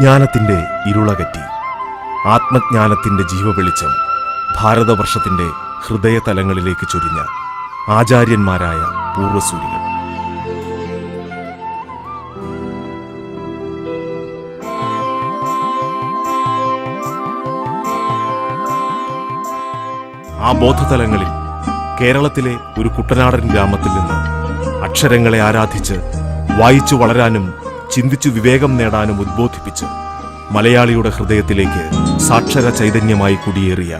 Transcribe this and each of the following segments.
അജ്ഞാനത്തിന്റെ ഇരുളകറ്റി ആത്മജ്ഞാനത്തിന്റെ ജീവവെളിച്ചം ഭാരതവർഷത്തിന്റെ ഹൃദയതലങ്ങളിലേക്ക് ചൊരിഞ്ഞ ആചാര്യന്മാരായ പൂർവസൂരികൾ ആ ബോധതലങ്ങളിൽ കേരളത്തിലെ ഒരു കുട്ടനാടൻ ഗ്രാമത്തിൽ നിന്ന് അക്ഷരങ്ങളെ ആരാധിച്ച് വായിച്ചു വളരാനും ചിന്തിച്ചു വിവേകം നേടാനും ഉദ്ബോധിപ്പിച്ച് മലയാളിയുടെ ഹൃദയത്തിലേക്ക് സാക്ഷര ചൈതന്യമായി കുടിയേറിയ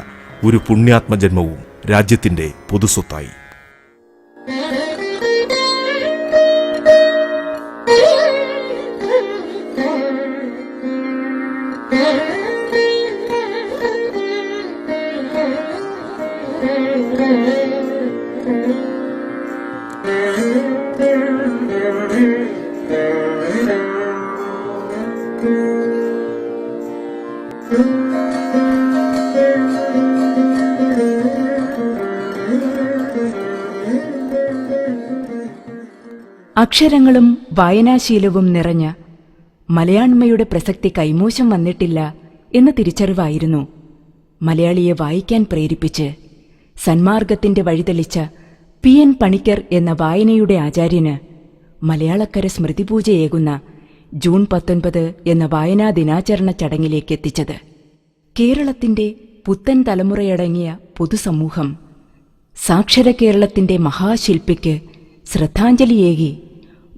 ഒരു പുണ്യാത്മജന്മവും രാജ്യത്തിന്റെ പൊതുസ്വത്തായി. അക്ഷരങ്ങളും വായനാശീലവും നിറഞ്ഞ മലയാണ്മയുടെ പ്രസക്തി കൈമോശം വന്നിട്ടില്ല എന്ന തിരിച്ചറിവായിരുന്നു. മലയാളിയെ വായിക്കാൻ പ്രേരിപ്പിച്ച് സന്മാർഗത്തിന്റെ വഴിതെളിച്ച പി എൻ പണിക്കർ എന്ന വായനയുടെ ആചാര്യന് മലയാളക്കര സ്മൃതിപൂജയേകുന്ന ജൂൺ പത്തൊൻപത് എന്ന വായനാ ദിനാചരണ ചടങ്ങിലേക്ക് എത്തിച്ചത്. കേരളത്തിന്റെ പുത്തൻ തലമുറയടങ്ങിയ പൊതുസമൂഹം സാക്ഷര കേരളത്തിന്റെ മഹാശില്പിക്ക് ശ്രദ്ധാഞ്ജലിയേകി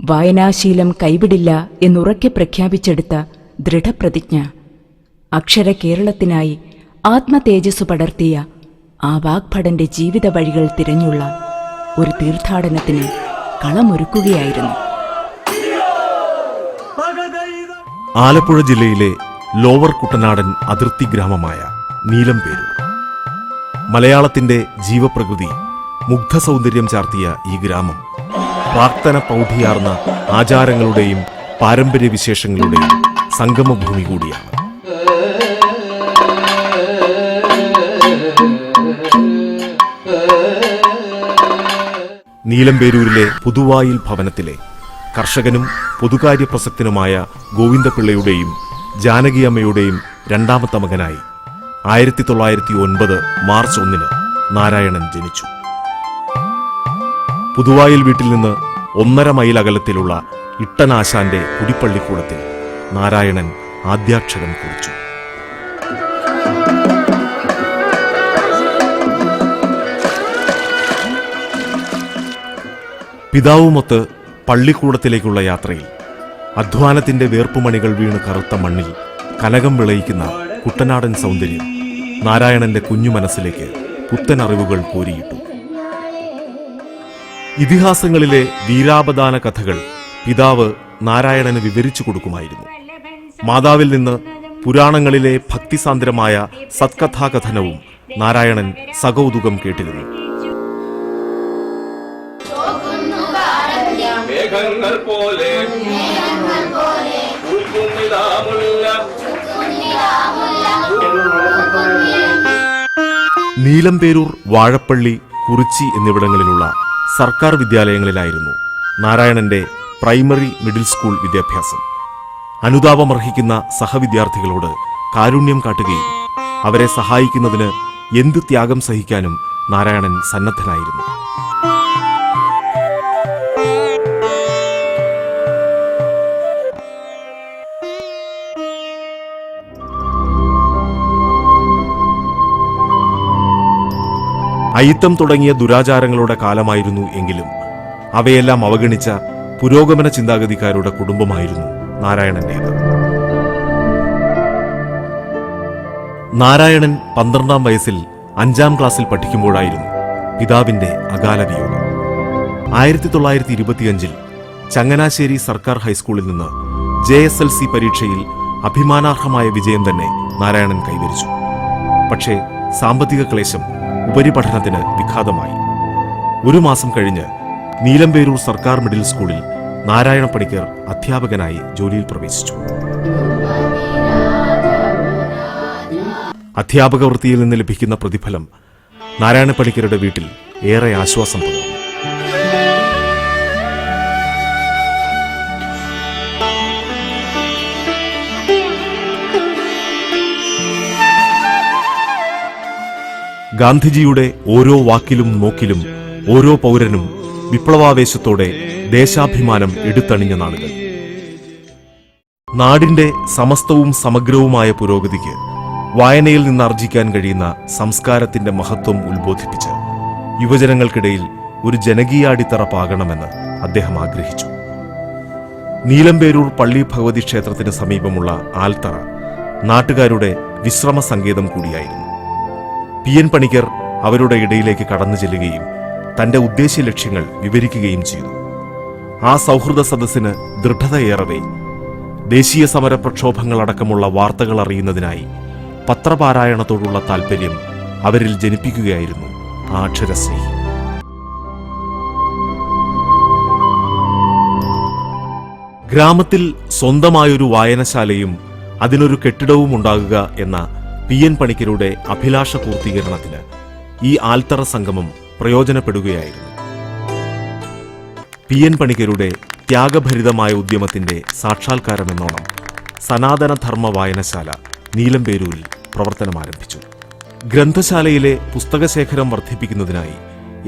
വായനാശീലം കൈവിടില്ല എന്നുറക്കെ പ്രഖ്യാപിച്ചെടുത്ത ദൃഢപ്രതിജ്ഞ. അക്ഷര കേരളത്തിനായി ആത്മതേജസ് പടർത്തിയ ആ വാഗ്ഭടന്റെ ജീവിത വഴികൾ തിരഞ്ഞുള്ള ഒരു തീർത്ഥാടനത്തിന് കളമൊരുക്കുകയായിരുന്നു. ആലപ്പുഴ ജില്ലയിലെ ലോവർ കുട്ടനാടൻ അതിർത്തി ഗ്രാമമായ നീലംപേരൂർ. മലയാളത്തിന്റെ ജീവപ്രകൃതി മുഗ്ധസൗന്ദര്യം ചാർത്തിയ ഈ ഗ്രാമം പ്രാർത്ഥന പൗഢിയാർന്ന ആചാരങ്ങളുടെയും പാരമ്പര്യ വിശേഷങ്ങളുടെയും സംഗമഭൂമി കൂടിയാണ്. നീലമ്പേരൂരിലെ പുതുവായിൽ ഭവനത്തിലെ കർഷകനും പൊതുകാര്യ പ്രസക്തനുമായ ഗോവിന്ദപിള്ളയുടെയും ജാനകിയമ്മയുടെയും രണ്ടാമത്തെ മകനായി ആയിരത്തി തൊള്ളായിരത്തി ഒൻപത് മാർച്ച് ഒന്നിന് നാരായണൻ ജനിച്ചു. പുതുവായിൽ വീട്ടിൽ നിന്ന് ഒന്നര മൈൽ അകലത്തിലുള്ള ഇട്ടനാശാന്റെ കുടിപ്പള്ളിക്കൂടത്തിൽ നാരായണൻ ആദ്യാക്ഷരം കുറിച്ചു. പിതാവുമൊത്ത് പള്ളിക്കൂടത്തിലേക്കുള്ള യാത്രയിൽ അധ്വാനത്തിന്റെ വേർപ്പുമണികൾ വീണ് കറുത്ത മണ്ണിൽ കനകം വിളയിക്കുന്ന കുട്ടനാടൻ സൗന്ദര്യം നാരായണന്റെ കുഞ്ഞു മനസ്സിലേക്ക് പുത്തൻ അറിവുകൾ കോരിയിട്ടു. ഇതിഹാസങ്ങളിലെ വീരാപദാന കഥകൾ പിതാവ് നാരായണന് വിവരിച്ചു കൊടുക്കുമായിരുന്നു. മാതാവിൽ നിന്ന് പുരാണങ്ങളിലെ ഭക്തിസാന്ദ്രമായ സത്കഥാകഥനവും നാരായണൻ സകൗതുകം കേട്ടിരുന്നു. മേഘങ്ങൾ പോലെ നീലംപേരൂർ വാഴപ്പള്ളി കുറിച്ചി എന്നിവിടങ്ങളിലുള്ള സർക്കാർ വിദ്യാലയങ്ങളിലായിരുന്നു നാരായണന്റെ പ്രൈമറി മിഡിൽ സ്കൂൾ വിദ്യാഭ്യാസം. അനുതാപമർഹിക്കുന്ന സഹവിദ്യാർത്ഥികളോട് കാരുണ്യം കാട്ടുകയും അവരെ സഹായിക്കുന്നതിന് എന്ത് ത്യാഗം സഹിക്കാനും നാരായണൻ സന്നദ്ധനായിരുന്നു. അയിത്തം തുടങ്ങിയ ദുരാചാരങ്ങളുടെ കാലമായിരുന്നു എങ്കിലും അവയെല്ലാം അവഗണിച്ച പുരോഗമന ചിന്താഗതിക്കാരുടെ കുടുംബമായിരുന്നു നാരായണന്റേത് നാരായണൻ പന്ത്രണ്ടാം വയസ്സിൽ അഞ്ചാം ക്ലാസ്സിൽ പഠിക്കുമ്പോഴായിരുന്നു പിതാവിന്റെ അകാല വിയോഗം. ആയിരത്തി തൊള്ളായിരത്തി ഇരുപത്തിയഞ്ചിൽ ചങ്ങനാശ്ശേരി സർക്കാർ ഹൈസ്കൂളിൽ നിന്ന് ജെ എസ് എൽ സി പരീക്ഷയിൽ അഭിമാനാർഹമായ വിജയം തന്നെ നാരായണൻ കൈവരിച്ചു. പക്ഷേ സാമ്പത്തിക ക്ലേശം ഉപരിപഠനത്തിന് വിഘാതമായി ഒരു മാസം കഴിഞ്ഞ് നീലമ്പേരൂർ സർക്കാർ മിഡിൽ സ്കൂളിൽ നാരായണ പണിക്കർ അധ്യാപകനായി ജോലിയിൽ പ്രവേശിച്ചു. അധ്യാപക വൃത്തിയിൽ നിന്ന് ലഭിക്കുന്ന പ്രതിഫലം നാരായണ പണിക്കരുടെ വീട്ടിൽ ഏറെ ആശ്വാസം പകർന്നു. ഗാന്ധിജിയുടെ ഓരോ വാക്കിലും നോക്കിലും ഓരോ പൗരനും വിപ്ലവാവേശത്തോടെ ദേശാഭിമാനം എടുത്തണിഞ്ഞ നാളുകൾ. നാടിന്റെ സമസ്തവും സമഗ്രവുമായ പുരോഗതിക്ക് വായനയിൽ നിന്ന് ആർജിക്കാൻ കഴിയുന്ന സംസ്കാരത്തിന്റെ മഹത്വം ഉത്ബോധിപ്പിച്ച് യുവജനങ്ങൾക്കിടയിൽ ഒരു ജനകീയ അടിത്തറ പാകണമെന്ന് അദ്ദേഹം ആഗ്രഹിച്ചു. നീലമ്പേരൂർ പള്ളി ഭഗവതി ക്ഷേത്രത്തിന് സമീപമുള്ള ആൽത്തറ നാട്ടുകാരുടെ വിശ്രമ സങ്കേതം കൂടിയായിരുന്നു. പി എൻ പണിക്കർ അവരുടെ ഇടയിലേക്ക് കടന്നു ചെല്ലുകയും തന്റെ ഉദ്ദേശ്യ ലക്ഷ്യങ്ങൾ വിവരിക്കുകയും ചെയ്തു. ആ സൗഹൃദ സദസ്സിന് ദൃഢതയേറവേ. ദേശീയ സമര പ്രക്ഷോഭങ്ങളടക്കമുള്ള വാർത്തകൾ അറിയുന്നതിനായി പത്രപാരായണത്തോടുള്ള താൽപ്പര്യം അവരിൽ ജനിപ്പിക്കുകയായിരുന്നു അക്ഷരസ്നേഹി ഗ്രാമത്തിൽ സ്വന്തമായൊരു വായനശാലയും അതിനൊരു കെട്ടിടവും ഉണ്ടാകുക എന്ന പി എൻ പണിക്കരുടെ അഭിലാഷ പൂർത്തീകരണത്തിന് ഈ ആൽത്തറ സംഗമം പ്രയോജനപ്പെടുകയായിരുന്നു. പി എൻ പണിക്കരുടെ ത്യാഗഭരിതമായ ഉദ്യമത്തിന്റെ സാക്ഷാത്കാരമെന്നോണം സനാതനധർമ്മ വായനശാല നീലമ്പേരൂരിൽ പ്രവർത്തനമാരംഭിച്ചു. ഗ്രന്ഥശാലയിലെ പുസ്തകശേഖരം വർദ്ധിപ്പിക്കുന്നതിനായി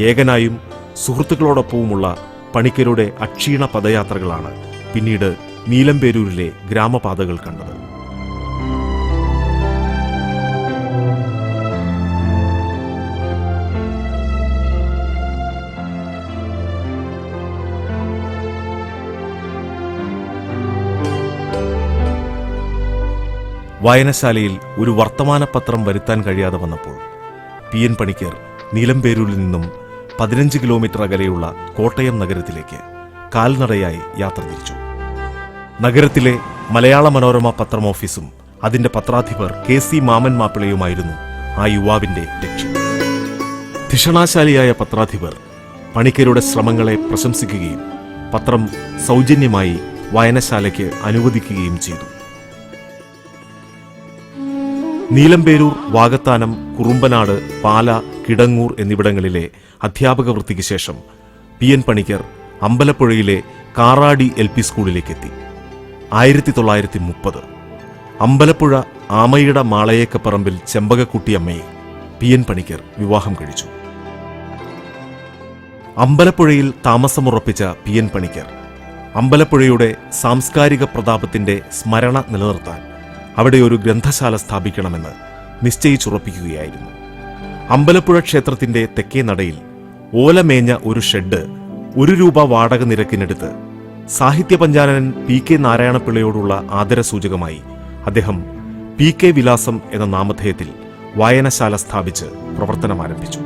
ഏകനായും സുഹൃത്തുക്കളോടൊപ്പവുമുള്ള പണിക്കരുടെ അക്ഷീണ പദയാത്രകളാണ് പിന്നീട് നീലംപേരൂരിലെ ഗ്രാമപാതകൾ കണ്ടത്. വായനശാലയിൽ ഒരു വർത്തമാനപത്രം വരുത്താൻ കഴിയാതെ വന്നപ്പോൾ പി എൻ പണിക്കർ നീലംപേരൂരിൽ നിന്നും പതിനഞ്ച് കിലോമീറ്റർ അകലെയുള്ള കോട്ടയം നഗരത്തിലേക്ക് കാൽനടയായി യാത്ര തിരിച്ചു. നഗരത്തിലെ മലയാള മനോരമ പത്രം ഓഫീസും അതിന്റെ പത്രാധിപർ കെ സി മാമൻ മാപ്പിളയുമായിരുന്നു ആ യുവാവിന്റെ ലക്ഷ്യം. ധിഷണാശാലിയായ പത്രാധിപർ പണിക്കരുടെ ശ്രമങ്ങളെ പ്രശംസിക്കുകയും പത്രം സൗജന്യമായി വായനശാലയ്ക്ക് അനുവദിക്കുകയും ചെയ്തു. നീലമ്പേരൂർ വാഗത്താനം കുറുമ്പനാട് പാല കിടങ്ങൂർ എന്നിവിടങ്ങളിലെ അധ്യാപക വൃത്തിക്ക് ശേഷം പി എൻ പണിക്കർ അമ്പലപ്പുഴയിലെ കാറാടി എൽ പി സ്കൂളിലേക്കെത്തി. ആയിരത്തി തൊള്ളായിരത്തി മുപ്പത് അമ്പലപ്പുഴ ആമയുടെ മാളയേക്കപ്പറമ്പിൽ ചെമ്പകക്കുട്ടിയമ്മയെ പി എൻ പണിക്കർ വിവാഹം കഴിച്ചു. അമ്പലപ്പുഴയിൽ താമസമുറപ്പിച്ച പി എൻ പണിക്കർ അമ്പലപ്പുഴയുടെ സാംസ്കാരിക പ്രതാപത്തിന്റെ സ്മരണ നിലനിർത്താൻ അവിടെ ഒരു ഗ്രന്ഥശാല സ്ഥാപിക്കണമെന്ന് നിശ്ചയിച്ചുറപ്പിക്കുകയായിരുന്നു. അമ്പലപ്പുഴ ക്ഷേത്രത്തിന്റെ തെക്കേ നടയിൽ ഓലമേഞ്ഞ ഒരു ഷെഡ് ഒരു രൂപ വാടക നിരക്കിനെടുത്ത് സാഹിത്യ പഞ്ചാനൻ പി കെ നാരായണപിള്ളയോടുള്ള ആദരസൂചകമായി അദ്ദേഹം പി കെ വിലാസം എന്ന നാമധേയത്തിൽ വായനശാല സ്ഥാപിച്ച് പ്രവർത്തനം ആരംഭിച്ചു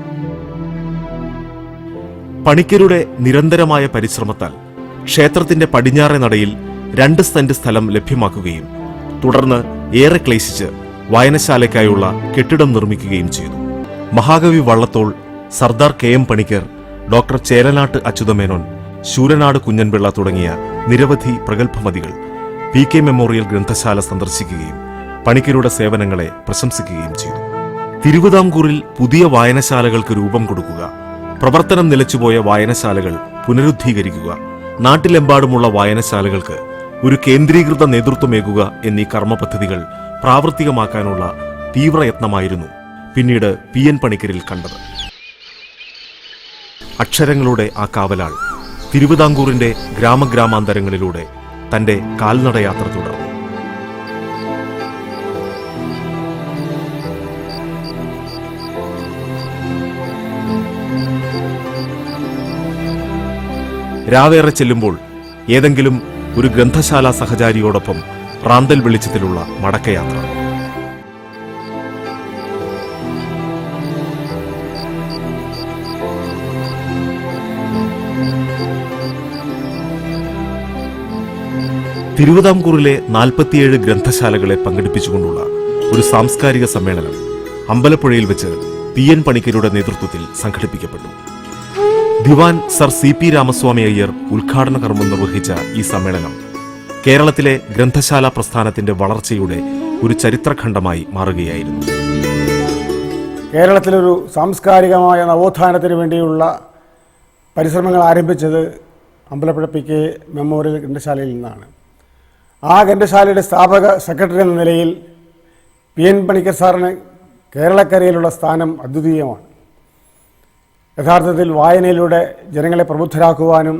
പണിക്കരുടെ നിരന്തരമായ പരിശ്രമത്താൽ ക്ഷേത്രത്തിന്റെ പടിഞ്ഞാറെ നടയിൽ രണ്ട് സെന്റ് സ്ഥലം ലഭ്യമാക്കുകയും തുടർന്ന് ഏറെ ക്ലേശിച്ച് വായനശാലയ്ക്കായുള്ള കെട്ടിടം നിർമ്മിക്കുകയും ചെയ്തു. മഹാകവി Vallathol Sardar K M Panicker doctor Cheranat Achyutha Menon Sooranad Kunjan Pillai തുടങ്ങിയ നിരവധി പ്രഗത്ഭമതികൾ പി കെ മെമ്മോറിയൽ ഗ്രന്ഥശാല സന്ദർശിക്കുകയും പണിക്കരുടെ സേവനങ്ങളെ പ്രശംസിക്കുകയും ചെയ്തു. തിരുവിതാംകൂറിൽ പുതിയ വായനശാലകൾക്ക് രൂപം കൊടുക്കുക പ്രവർത്തനം നിലച്ചുപോയ വായനശാലകൾ പുനരുദ്ധീകരിക്കുക നാട്ടിലെമ്പാടുമുള്ള വായനശാലകൾക്ക് ഒരു കേന്ദ്രീകൃത നേതൃത്വമേകുക എന്നീ കർമ്മ പദ്ധതികൾ പ്രാവർത്തികമാക്കാനുള്ള തീവ്രയത്നമായിരുന്നു പിന്നീട് പി എൻ പണിക്കരിൽ കണ്ടത്. അക്ഷരങ്ങളുടെ ആ കാവലാൾ തിരുവിതാംകൂറിന്റെ ഗ്രാമഗ്രാമാന്തരങ്ങളിലൂടെ തന്റെ കാൽനടയാത്ര തുടർന്നു. രാവേറെ ചെല്ലുമ്പോൾ ഏതെങ്കിലും ഒരു ഗ്രന്ഥശാല സഹചാരിയോടൊപ്പം റാന്തൽ വെളിച്ചത്തിലുള്ള മടക്കയാത്ര. തിരുവിതാംകൂറിലെ നാൽപ്പത്തിയേഴ് ഗ്രന്ഥശാലകളെ പങ്കെടുപ്പിച്ചുകൊണ്ടുള്ള ഒരു സാംസ്കാരിക സമ്മേളനം അമ്പലപ്പുഴയിൽ വെച്ച് പി എൻ പണിക്കരുടെ നേതൃത്വത്തിൽ സംഘടിപ്പിക്കപ്പെട്ടു. Diwan sir C P Ramaswami Iyer ഉദ്ഘാടന കർമ്മം നിർവഹിച്ച ഈ സമ്മേളനം കേരളത്തിലെ ഗ്രന്ഥശാല പ്രസ്ഥാനത്തിന്റെ വളർച്ചയുടെ ഒരു ചരിത്രഖണ്ഡമായി മാറുകയായിരുന്നു. കേരളത്തിലൊരു സാംസ്കാരികമായ നവോത്ഥാനത്തിന് വേണ്ടിയുള്ള പരിശ്രമങ്ങൾ ആരംഭിച്ചത് അമ്പലപ്പുഴ പി കെ മെമ്മോറിയൽ ഗ്രന്ഥശാലയിൽ നിന്നാണ്. ആ ഗ്രന്ഥശാലയുടെ സ്ഥാപക സെക്രട്ടറി എന്ന നിലയിൽ പി എൻ പണിക്കർ സാറിന് കേരളക്കരയിലുള്ള സ്ഥാനം അദ്വിതീയമാണ്. യഥാർത്ഥത്തിൽ വായനയിലൂടെ ജനങ്ങളെ പ്രബുദ്ധരാക്കുവാനും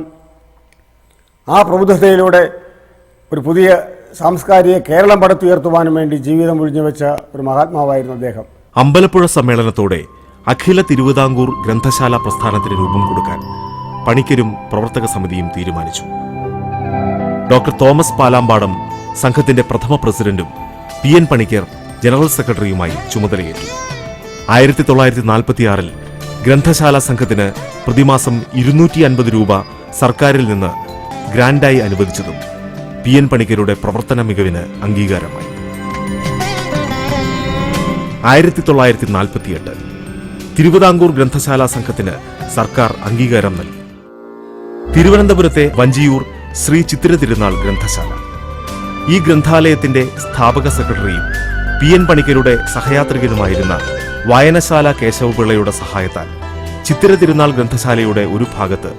ആ പ്രബുദ്ധതയിലൂടെ ഒരു പുതിയ സാംസ്കാരിക കേരളം പടുത്തുയർത്തുവാനും വേണ്ടി ജീവിതം ഒഴിഞ്ഞുവെച്ച ഒരു മഹാത്മാവായിരുന്നു അദ്ദേഹം. അമ്പലപ്പുഴ സമ്മേളനത്തോടെ അഖില തിരുവിതാംകൂർ ഗ്രന്ഥശാല പ്രസ്ഥാനത്തിന് രൂപം കൊടുക്കാൻ പണിക്കരും പ്രവർത്തക സമിതിയും തീരുമാനിച്ചു. ഡോക്ടർ തോമസ് പാലാമ്പാടം സംഘത്തിന്റെ പ്രഥമ പ്രസിഡന്റും പി എൻ പണിക്കർ ജനറൽ സെക്രട്ടറിയുമായി ചുമതലയേറ്റു. ആയിരത്തി തൊള്ളായിരത്തി നാൽപ്പത്തിയാറിൽ ഗ്രന്ഥശാല സംഘത്തിന് പ്രതിമാസം ഇരുന്നൂറ്റി അൻപത് രൂപ സർക്കാരിൽ നിന്ന് ഗ്രാൻഡായി അനുവദിച്ചതും പി എൻ പണിക്കരുടെ പ്രവർത്തന മികവിന് അംഗീകാരമായി. ആയിരത്തി തൊള്ളായിരത്തി നാൽപ്പത്തിയെട്ട് തിരുവിതാംകൂർ ഗ്രന്ഥശാല സംഘത്തിന് സർക്കാർ അംഗീകാരം നൽകി. തിരുവനന്തപുരത്തെ വഞ്ചിയൂർ ശ്രീ ചിത്തിര തിരുനാൾ ഗ്രന്ഥശാല. ഈ ഗ്രന്ഥാലയത്തിന്റെ സ്ഥാപക സെക്രട്ടറിയും പി എൻ പണിക്കരുടെ സഹയാത്രികനുമായിരുന്ന വായനശാല കേശവപിള്ളയുടെ സഹായത്താൽ ചിത്തിര തിരുനാൾ ഗ്രന്ഥശാലയുടെ ഒരു ഭാഗത്ത്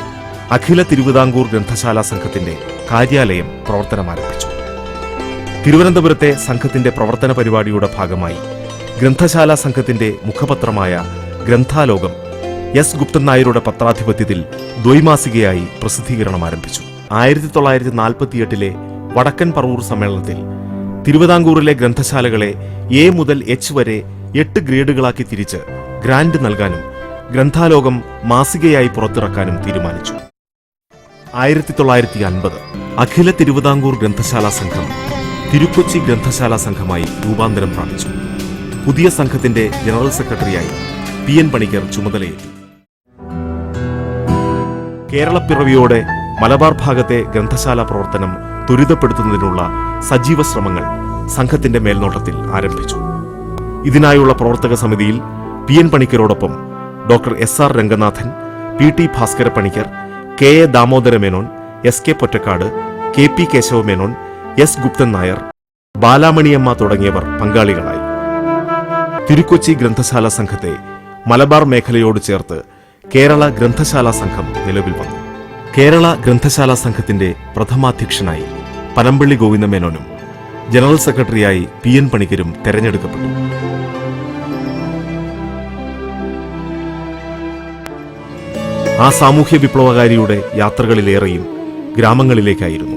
അഖില തിരുവിതാംകൂർ ഗ്രന്ഥശാല സംഘത്തിന്റെ കാര്യാലയം പ്രവർത്തനമാരംഭിച്ചു. തിരുവനന്തപുരത്തെ സംഘത്തിന്റെ പ്രവർത്തന പരിപാടിയുടെ ഭാഗമായി ഗ്രന്ഥശാല സംഘത്തിന്റെ മുഖപത്രമായ ഗ്രന്ഥാലോകം എസ് ഗുപ്തൻ നായരുടെ പത്രാധിപത്യത്തിൽ ദ്വൈമാസികയായി പ്രസിദ്ധീകരണം ആരംഭിച്ചു. ആയിരത്തി തൊള്ളായിരത്തി നാൽപ്പത്തിയെട്ടിലെ വടക്കൻ പറവൂർ സമ്മേളനത്തിൽ തിരുവിതാംകൂറിലെ ഗ്രന്ഥശാലകളെ എ മുതൽ എച്ച് വരെ എട്ട് ഗ്രേഡുകളാക്കി തിരിച്ച് ഗ്രാന്റ് നൽകാനും ഗ്രന്ഥാലോകം മാസികയായി പുറത്തിറക്കാനും തീരുമാനിച്ചു. ആയിരത്തി തൊള്ളായിരത്തി അൻപത് അഖില തിരുവിതാംകൂർ ഗ്രന്ഥശാല സംഘം തിരുക്കൊച്ചി ഗ്രന്ഥശാല സംഘമായി രൂപാന്തരം പ്രാപിച്ചു. പുതിയ സംഘത്തിന്റെ ജനറൽ സെക്രട്ടറിയായി പി എൻ പണിക്കർ ചുമതലയേറ്റു. കേരളപ്പിറവിയോടെ മലബാർ ഭാഗത്തെ ഗ്രന്ഥശാല പ്രവർത്തനം ത്വരിതപ്പെടുത്തുന്നതിനുള്ള സജീവ ശ്രമങ്ങൾ സംഘത്തിന്റെ മേൽനോട്ടത്തിൽ ആരംഭിച്ചു. ഇതിനായുള്ള പ്രവർത്തക സമിതിയിൽ P N പണിക്കരോടൊപ്പം doctor S R Ranganathan P T Bhaskara Panicker K A Damodara Menon S K Pottekkatt K P Kesava Menon S Guptan Nair Balamaniamma തുടങ്ങിയവർ പങ്കാളികളായി. തിരുക്കൊച്ചി ഗ്രന്ഥശാല സംഘത്തെ മലബാർ മേഖലയോട് ചേർത്ത് കേരള ഗ്രന്ഥശാല സംഘം നിലവിൽ വന്നു. കേരള ഗ്രന്ഥശാല സംഘത്തിന്റെ പ്രഥമാധ്യക്ഷനായി പനമ്പള്ളി ഗോവിന്ദമേനോനും ജനറൽ സെക്രട്ടറിയായി പി എൻ പണിക്കരും തെരഞ്ഞെടുക്കപ്പെട്ടു. ആ സാമൂഹ്യ വിപ്ലവകാരിയുടെ യാത്രകളിലേറെയും ഗ്രാമങ്ങളിലേക്കായിരുന്നു.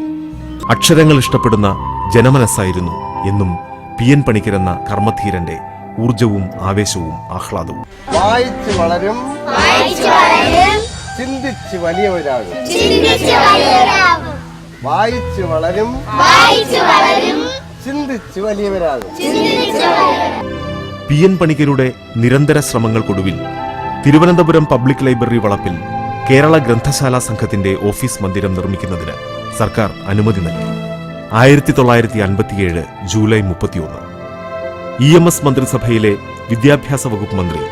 അക്ഷരങ്ങൾ ഇഷ്ടപ്പെടുന്ന ജനമനസ്സായിരുന്നു എന്നും പി എൻ പണിക്കരെന്ന കർമ്മധീരന്റെ ഊർജവും ആവേശവും ആഹ്ലാദവും. വായിച്ചു വളരും. ചിന്തിച്ച് വലിയവരാകും. വായിച്ച് വളരും. പി എൻ പണിക്കരുടെ നിരന്തര ശ്രമങ്ങൾക്കൊടുവിൽ തിരുവനന്തപുരം പബ്ലിക് ലൈബ്രറി വളപ്പിൽ കേരള ഗ്രന്ഥശാല സംഘത്തിന്റെ ഓഫീസ് മന്ദിരം നിർമ്മിക്കുന്നതിന് സർക്കാർ അനുമതി നൽകി. ആയിരത്തി തൊള്ളായിരത്തി അൻപത്തിയേഴ് ജൂലൈ മുപ്പത്തിയൊന്ന്. ഇ എം എസ് മന്ത്രിസഭയിലെ വിദ്യാഭ്യാസ വകുപ്പ് മന്ത്രി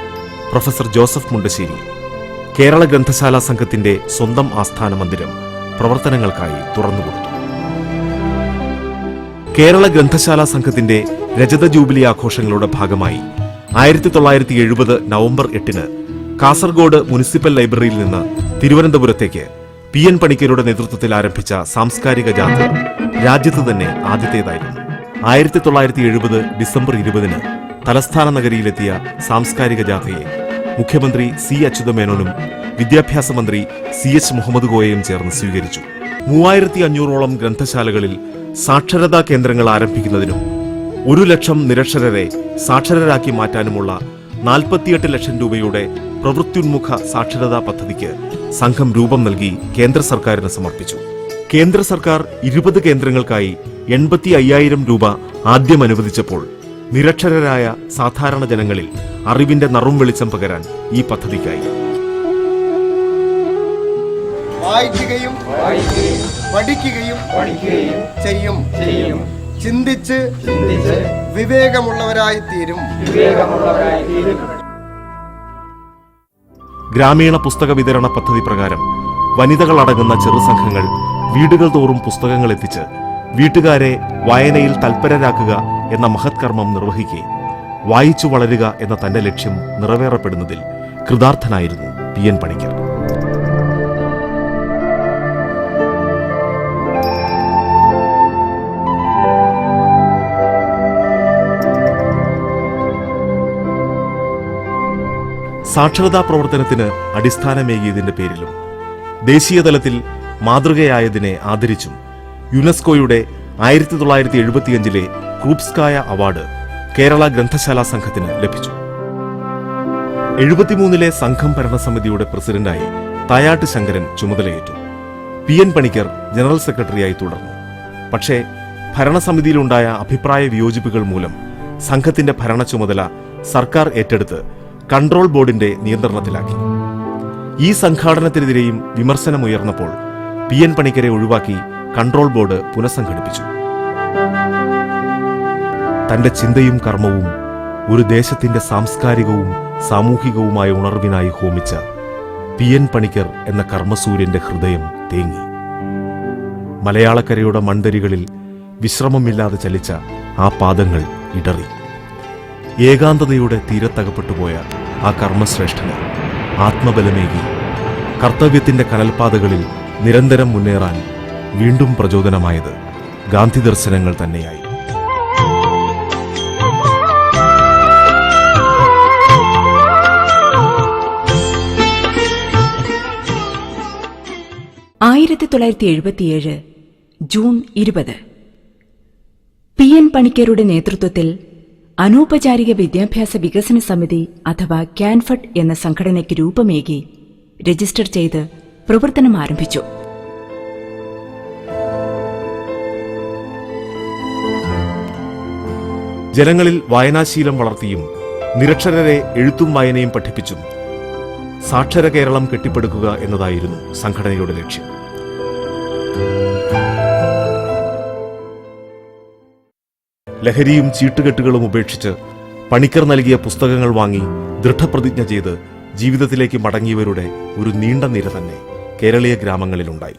പ്രൊഫസർ ജോസഫ് മുണ്ടശ്ശേരി കേരള ഗ്രന്ഥശാല സംഘത്തിന്റെ സ്വന്തം ആസ്ഥാന മന്ദിരം പ്രവർത്തനങ്ങൾക്കായി തുറന്നുകൊടുത്തു. കേരള ഗ്രന്ഥശാല സംഘത്തിന്റെ രജത ജൂബിലി ആഘോഷങ്ങളുടെ ഭാഗമായി ആയിരത്തി തൊള്ളായിരത്തി എഴുപത് നവംബർ എട്ടിന് കാസർഗോഡ് മുനിസിപ്പൽ ലൈബ്രറിയിൽ നിന്ന് തിരുവനന്തപുരത്തേക്ക് പി എൻ പണിക്കരുടെ നേതൃത്വത്തിൽ ആരംഭിച്ച സാംസ്കാരിക ജാഥ രാജ്യത്ത് തന്നെ ആദ്യത്തേതായിരുന്നു. ആയിരത്തി തൊള്ളായിരത്തി എഴുപത് ഡിസംബർ ഇരുപതിന് തലസ്ഥാന നഗരിയിലെത്തിയ സാംസ്കാരിക ജാഥയെ മുഖ്യമന്ത്രി സി അച്യുതമേനോനും വിദ്യാഭ്യാസ മന്ത്രി സി എച്ച് മുഹമ്മദ് കോയയും ചേർന്ന് സ്വീകരിച്ചു. മൂവായിരത്തി അഞ്ഞൂറോളം ഗ്രന്ഥശാലകളിൽ സാക്ഷരതാ കേന്ദ്രങ്ങൾ ആരംഭിക്കുന്നതിനും ഒരു ലക്ഷം നിരക്ഷരരെ സാക്ഷരരാക്കി മാറ്റാനുമുള്ള നാൽപ്പത്തിയെട്ട് ലക്ഷം രൂപയുടെ പ്രവൃത്തിയുന്മുഖ സാക്ഷരതാ പദ്ധതിക്ക് സംഘം രൂപം നൽകി കേന്ദ്ര സർക്കാരിന് സമർപ്പിച്ചു. കേന്ദ്ര സർക്കാർ ഇരുപത് കേന്ദ്രങ്ങൾക്കായി എൺപത്തി അയ്യായിരം രൂപ ആദ്യം അനുവദിച്ചപ്പോൾ നിരക്ഷരരായ സാധാരണ ജനങ്ങളിൽ അറിവിന്റെ നറും വെളിച്ചം പകരാൻ ഈ പദ്ധതിക്കായി. വായിക്കുകയും പഠിക്കുകയും ചെയ്യും. ചിന്തിച്ച് ചിന്തിച്ച് വിവേകമുള്ളവരായി തീരും ഗ്രാമീണ പുസ്തക വിതരണ പദ്ധതി പ്രകാരം വനിതകളടങ്ങുന്ന ചെറുസംഘങ്ങൾ വീടുകൾ തോറും പുസ്തകങ്ങൾ എത്തിച്ച് വീട്ടുകാരെ വായനയിൽ തൽപരരാക്കുക എന്ന മഹത്കർമ്മം നിർവഹിക്കെ വായിച്ചു വളരുക എന്ന തന്റെ ലക്ഷ്യം നിറവേറപ്പെടുന്നതിൽ കൃതാർത്ഥനായിരുന്നു പി എൻ പണിക്കർ. സാക്ഷരതാ പ്രവർത്തനത്തിന് അടിസ്ഥാനമേകിയതിന്റെ പേരിലും ദേശീയതലത്തിൽ മാതൃകയായതിനെ ആദരിച്ചും യുനെസ്കോയുടെ ആയിരത്തി തൊള്ളായിരത്തി എഴുപത്തിയഞ്ചിലെ ക്രൂപ്സ്കായ അവാർഡ് കേരള ഗ്രന്ഥശാല സംഘത്തിന് ലഭിച്ചു. എഴുപത്തിമൂന്നിലെ സംഘം ഭരണസമിതിയുടെ പ്രസിഡന്റായി തായാട്ട് ശങ്കരൻ ചുമതലയേറ്റു. പി എൻ പണിക്കർ ജനറൽ സെക്രട്ടറിയായി തുടർന്നു. പക്ഷേ ഭരണസമിതിയിലുണ്ടായ അഭിപ്രായ വിയോജിപ്പുകൾ മൂലം സംഘത്തിന്റെ ഭരണ ചുമതല സർക്കാർ ഏറ്റെടുത്ത് കൺട്രോൾ ബോർഡിന്റെ നിയന്ത്രണത്തിലാക്കി. ഈ സംഘാടനത്തിനെതിരെയും വിമർശനമുയർന്നപ്പോൾ പി എൻ പണിക്കരെ ഒഴിവാക്കി കൺട്രോൾ ബോർഡ് പുനഃസംഘടിപ്പിച്ചു. തന്റെ ചിന്തയും കർമ്മവും ഒരു ദേശത്തിന്റെ സാംസ്കാരികവും സാമൂഹികവുമായ ഉണർവിനായി ഹോമിച്ച പി എൻ പണിക്കർ എന്ന കർമ്മസൂര്യന്റെ ഹൃദയം തേങ്ങി. മലയാളക്കരയുടെ മൺതരികളിൽ വിശ്രമമില്ലാതെ ചലിച്ച ആ പാദങ്ങൾ ഇടറി. ഏകാന്തതയുടെ തീരത്തകപ്പെട്ടുപോയ ആ കർമ്മശ്രേഷ്ഠന്. ആത്മബലമേകി. കർത്തവ്യത്തിന്റെ കനൽപാതകളിൽ നിരന്തരം മുന്നേറാൻ വീണ്ടും പ്രചോദനമായത് ഗാന്ധി ദർശനങ്ങൾ തന്നെയായി. ആയിരത്തി തൊള്ളായിരത്തി എഴുപത്തിയേഴ് ജൂൺ ഇരുപത്. പി എൻ പണിക്കരുടെ നേതൃത്വത്തിൽ അനൗപചാരിക വിദ്യാഭ്യാസ വികസന സമിതി അഥവാ ക്യാൻഫഡ് എന്ന സംഘടനയ്ക്ക് രൂപമേകി രജിസ്റ്റർ ചെയ്ത് പ്രവർത്തനം ആരംഭിച്ചു. ജനങ്ങളിൽ വായനാശീലം വളർത്തിയും നിരക്ഷരരെ എഴുത്തും വായനയും പഠിപ്പിച്ചും സാക്ഷര കേരളം കെട്ടിപ്പടുക്കുക എന്നതായിരുന്നു സംഘടനയുടെ ലക്ഷ്യം. ലഹരിയും ചീട്ടുകെട്ടുകളും ഉപേക്ഷിച്ച് പണിക്കർ നൽകിയ പുസ്തകങ്ങൾ വാങ്ങി ദൃഢപ്രതിജ്ഞ ചെയ്ത് ജീവിതത്തിലേക്ക് മടങ്ങിയവരുടെ ഒരു നീണ്ട നിര തന്നെ കേരളീയ ഗ്രാമങ്ങളിലുണ്ടായി.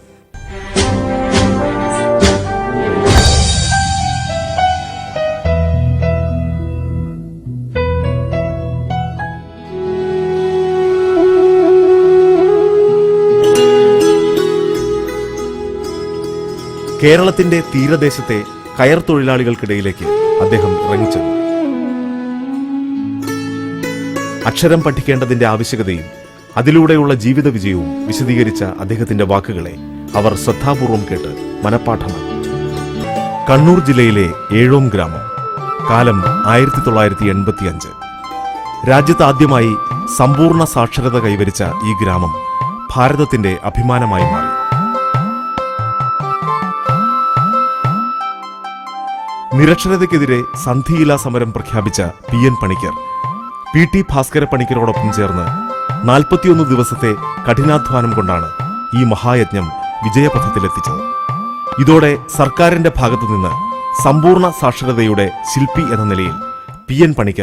കേരളത്തിന്റെ തീരദേശത്തെ കയർ തൊഴിലാളികൾക്കിടയിലേക്ക് അദ്ദേഹം ഇറങ്ങിച്ചെന്നു. അക്ഷരം പഠിക്കേണ്ടതിന്റെ ആവശ്യകതയും അതിലൂടെയുള്ള ജീവിത വിജയവും വിശദീകരിച്ച അദ്ദേഹത്തിന്റെ വാക്കുകളെ അവർ ശ്രദ്ധാപൂർവം കേട്ട് മനഃപ്പാഠമാക്കി. കണ്ണൂർ ജില്ലയിലെ ഏഴോം ഗ്രാമം കാലം ആയിരത്തി തൊള്ളായിരത്തി എൺപത്തിയഞ്ച് ആദ്യമായി സമ്പൂർണ സാക്ഷരത കൈവരിച്ച ഈ ഗ്രാമം ഭാരതത്തിന്റെ അഭിമാനമായി മാറി. നിരക്ഷരതയ്ക്കെതിരെ സന്ധിയില്ലാ സമരം പ്രഖ്യാപിച്ച P N Panicker. P T Bhaskara പണിക്കരോടൊപ്പം ചേർന്ന് നാൽപ്പത്തിയൊന്ന് ദിവസത്തെ കഠിനാധ്വാനം കൊണ്ടാണ് ഈ മഹായജ്ഞം വിജയപഥത്തിലെത്തിച്ചത്. ഇതോടെ സർക്കാരിന്റെ ഭാഗത്തുനിന്ന് സമ്പൂർണ സാക്ഷരതയുടെ ശില്പി എന്ന നിലയിൽ പി എൻ പണിക്കർ